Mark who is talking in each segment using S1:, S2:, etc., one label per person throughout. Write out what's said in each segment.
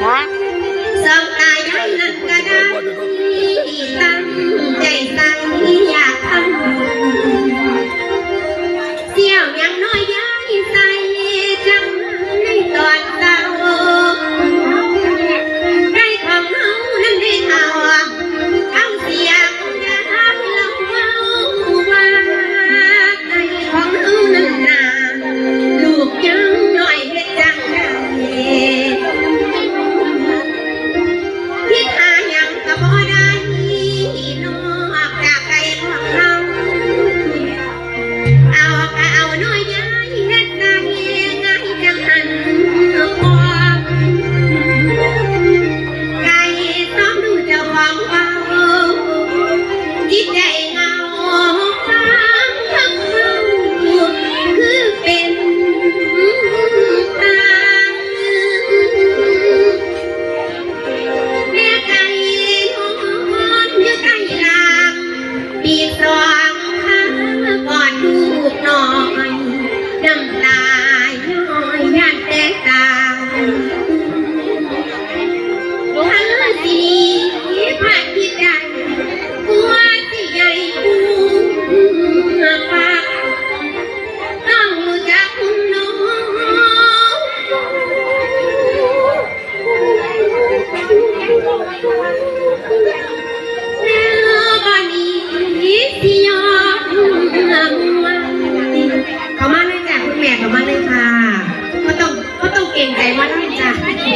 S1: Huh?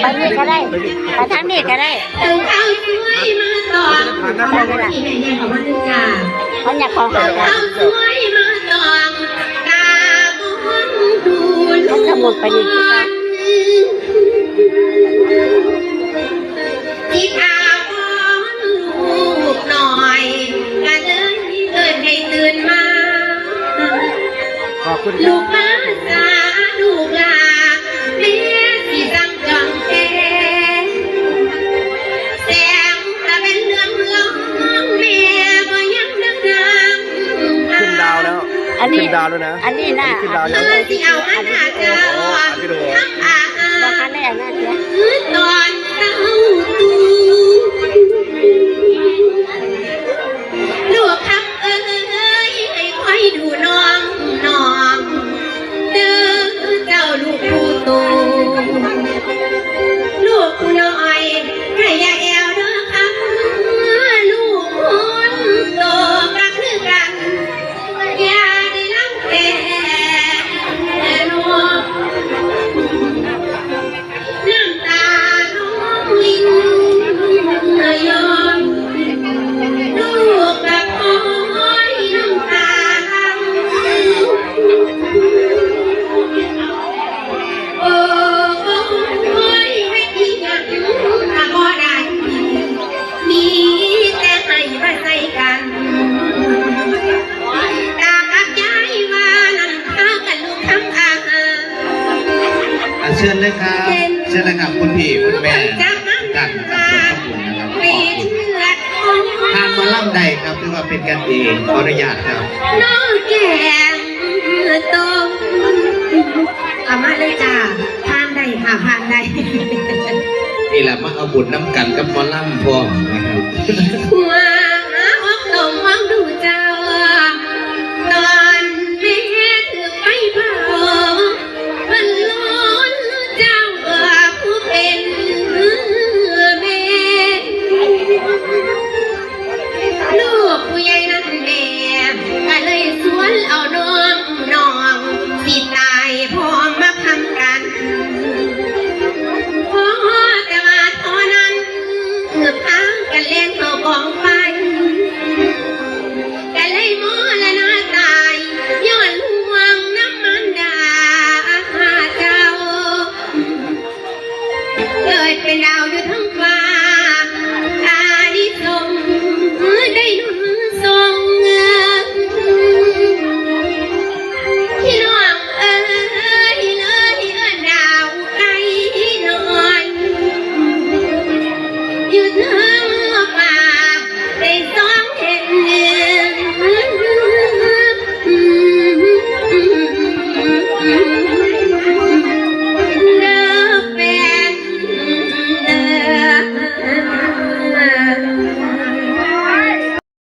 S1: ไปนี่ก็ได้ไปทางนี้ก็ได้เติมขาช่วยมาตอนที่แม่ยายของมันจ้
S2: อยากของกัน
S1: ขาช่วยมาตอนตาบุญดูลู
S2: กจะหมดไปนี่
S1: ที่อาบอนลูกหน่อยกระเดินเดินให้ตื่นมาลูก อันนี้
S3: ขึ้นดาวด้วยนะ
S2: อันนี้น่ะ
S3: ขึ้นดาวยัง
S1: มันสิเอา
S3: อัน
S1: หา
S2: เจ
S1: อทักอาอาบาคันแน่น่ะเสียนอนเต้าตั
S4: ช่แล้วครับคุณพี่คุณแม่กันจับครัขอบคุณนะครับ
S1: ขอบคุณ
S4: ทานมาล่ำใดครับหรือว่าเป็นกันเองขออนุญาตครับ
S1: น้องแกงต้มเอามาเลยจ้าทานได้ค่ะทานได้
S4: นี่แหละมาเอาบุญน้ำกันกับมอล่ำพร้อมนะครับ
S1: กันเล่นเถอะ